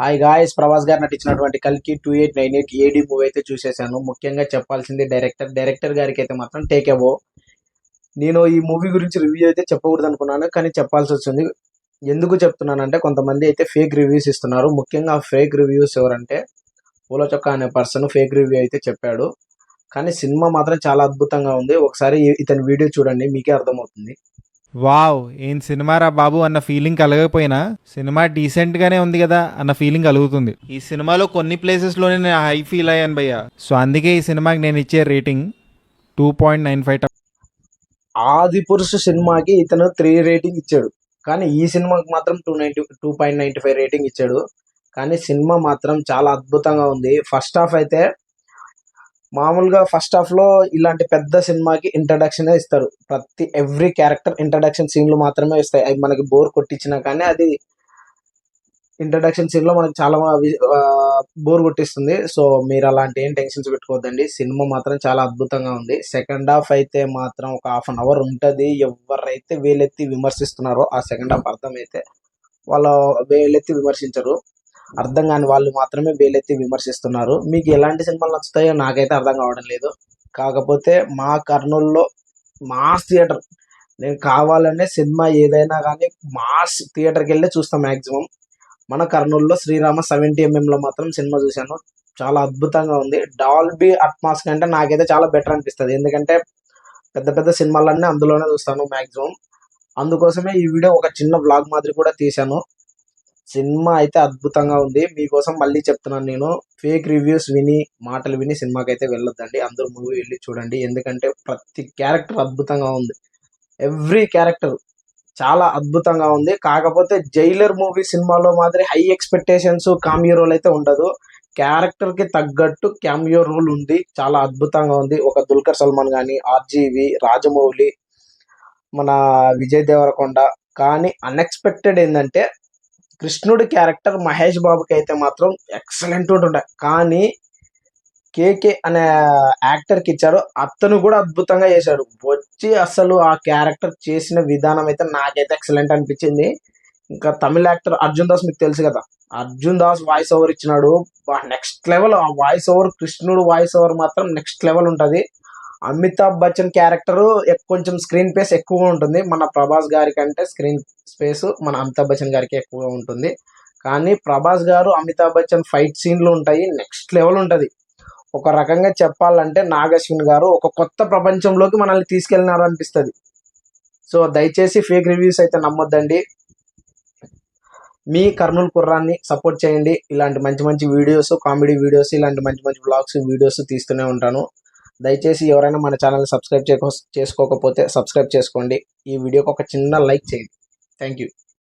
Hi guys Prabhas గారు నటించినటువంటి కల్కి two eight nine eight AD movie అయితే చూసేశాను. ముఖ్యంగా చెప్పాల్సింది డైరెక్టర్ డైరెక్టర్ గారికి అయితే మాత్రం టేక్ అవో నేను ఈ మూవీ గురించి రివ్యూ అయితే చెప్పకూడదు అనుకున్నాను కానీ చెప్పాల్సి వచ్చింది. ఎందుకు చెప్తున్నానంటే కొంతమంది అయితే ఫేక్ రివ్యూస్ ఇస్తున్నారు. ముఖ్యంగా ఫేక్ రివ్యూస్ ఎవరంటే పూల చొక్కా అనే పర్సన్ ఫేక్ రివ్యూ అయితే చెప్పాడు. కానీ సినిమా మాత్రం చాలా అద్భుతంగా ఉంది. ఒకసారి ఇతని వీడియో చూడండి మీకే అర్థమవుతుంది. వావ్ ఏం సినిమా రా బాబు అన్న ఫీలింగ్ కలగకపోయినా సినిమా డీసెంట్ గానే ఉంది కదా అన్న ఫీలింగ్ కలుగుతుంది. ఈ సినిమాలో కొన్ని ప్లేసెస్లోనే నేను హై ఫీల్ అయ్యాను భయ్య. సో అందుకే ఈ సినిమాకి నేను ఇచ్చే rating two point nine five Adipurush సినిమాకి ఇతను త్రీ రేటింగ్ ఇచ్చాడు. కానీ ఈ సినిమాకి మాత్రం two ninety two point ninety five rating ఇచ్చాడు. కానీ సినిమా మాత్రం చాలా అద్భుతంగా ఉంది. ఫస్ట్ హాఫ్ అయితే మామూలుగా ఫస్ట్ హాఫ్లో ఇలాంటి పెద్ద సినిమాకి ఇంట్రడక్షన్ ఇస్తారు. ప్రతి ఎవ్రీ క్యారెక్టర్ ఇంట్రడక్షన్ సీన్లు మాత్రమే ఇస్తాయి. అవి మనకి బోర్ కొట్టించినా కానీ అది ఇంట్రడక్షన్ సీన్లో మనకి చాలా బోర్ కొట్టిస్తుంది. సో మీరు అలాంటి ఏం టెన్షన్స్ పెట్టుకోవద్దండి. సినిమా మాత్రం చాలా అద్భుతంగా ఉంది. సెకండ్ హాఫ్ అయితే మాత్రం ఒక హాఫ్ అన్ అవర్ ఉంటుంది. ఎవరైతే వేలెత్తి విమర్శిస్తున్నారో ఆ సెకండ్ హాఫ్ అర్థమైతే వాళ్ళు వేలెత్తి విమర్శించరు. అర్థం కాని వాళ్ళు మాత్రమే వేలెత్తి విమర్శిస్తున్నారు. మీకు ఎలాంటి సినిమాలు నచ్చుతాయో నాకైతే అర్థం కావడం లేదు. కాకపోతే మా కర్నూలులో మాస్ థియేటర్. నేను కావాలనే సినిమా ఏదైనా కానీ మాస్ థియేటర్కి వెళ్ళి చూస్తాం మ్యాక్సిమం మన కర్నూలులో శ్రీరామ సెవెంటీ ఎంఎంలో మాత్రం సినిమా చూశాను. చాలా అద్భుతంగా ఉంది. డాల్బీ అట్మాస్ కంటే నాకైతే చాలా బెటర్ అనిపిస్తుంది. ఎందుకంటే పెద్ద పెద్ద సినిమాలన్నీ అందులోనే చూస్తాను మ్యాక్సిమం అందుకోసమే ఈ వీడియో ఒక చిన్న బ్లాగ్ మాదిరి కూడా తీశాను. సినిమా అయితే అద్భుతంగా ఉంది. మీకోసం మళ్ళీ చెప్తున్నాను నేను. ఫేక్ రివ్యూస్ విని మాటలు విని సినిమాకి అయితే వెళ్ళొద్దండి. అందరూ మూవీ వెళ్ళి చూడండి. ఎందుకంటే ప్రతి క్యారెక్టర్ అద్భుతంగా ఉంది. ఎవ్రీ క్యారెక్టర్ చాలా అద్భుతంగా ఉంది. కాకపోతే జైలర్ మూవీ సినిమాలో మాదిరి హై ఎక్స్పెక్టేషన్స్ కామియో రోల్ అయితే ఉండదు. క్యారెక్టర్కి తగ్గట్టు క్యామియో రోల్ ఉంది. చాలా అద్భుతంగా ఉంది. ఒక దుల్కర్ సల్మాన్ కానీ ఆర్జీవి రాజమౌళి మన విజయ్ దేవరకొండ. కానీ అన్ఎక్స్పెక్టెడ్ ఏంటంటే కృష్ణుడి క్యారెక్టర్ మహేష్ బాబుకి అయితే మాత్రం ఎక్సలెంట్ ఉంటుండే. కానీ కేకే అనే యాక్టర్కి ఇచ్చారు అతను కూడా అద్భుతంగా చేశాడు. వచ్చి అసలు ఆ క్యారెక్టర్ చేసిన విధానం అయితే నాకైతే ఎక్సలెంట్ అనిపించింది. ఇంకా తమిళ యాక్టర్ అర్జున్ దాస్ మీకు తెలుసు కదా. అర్జున్ దాస్ వాయిస్ ఓవర్ ఇచ్చినాడు. నెక్స్ట్ లెవెల్ ఆ వాయిస్ ఓవర్ కృష్ణుడు వాయిస్ ఓవర్ మాత్రం నెక్స్ట్ లెవెల్ ఉంటుంది. అమితాబ్ బచ్చన్ క్యారెక్టర్ కొంచెం స్క్రీన్ పేస్ ఎక్కువగా ఉంటుంది. మన ప్రభాస్ గారి కంటే స్క్రీన్ స్పేస్ మన అమితాబ్ బచ్చన్ గారికి ఎక్కువగా ఉంటుంది. కానీ ప్రభాస్ గారు అమితాబ్ బచ్చన్ ఫైట్ సీన్లు ఉంటాయి నెక్స్ట్ లెవెల్ ఉంటుంది. ఒక రకంగా చెప్పాలంటే నాగశ్విన్ గారు ఒక కొత్త ప్రపంచంలోకి మనల్ని తీసుకెళ్ళినారు అనిపిస్తుంది సో దయచేసి ఫేక్ రివ్యూస్ అయితే నమ్మొద్దండి. మీ కర్నూలు కుర్రాన్ని సపోర్ట్ చేయండి. ఇలాంటి మంచి మంచి వీడియోస్ కామెడీ వీడియోస్ ఇలాంటి మంచి మంచి బ్లాగ్స్ వీడియోస్ తీస్తూనే ఉంటాను. దయచేసి ఎవరైనా మన ఛానల్ సబ్స్క్రైబ్ చేసుకోకపోతే సబ్స్క్రైబ్ చేసుకోండి. ఈ వీడియోకి ఒక చిన్న లైక్ చేయండి. Thank you.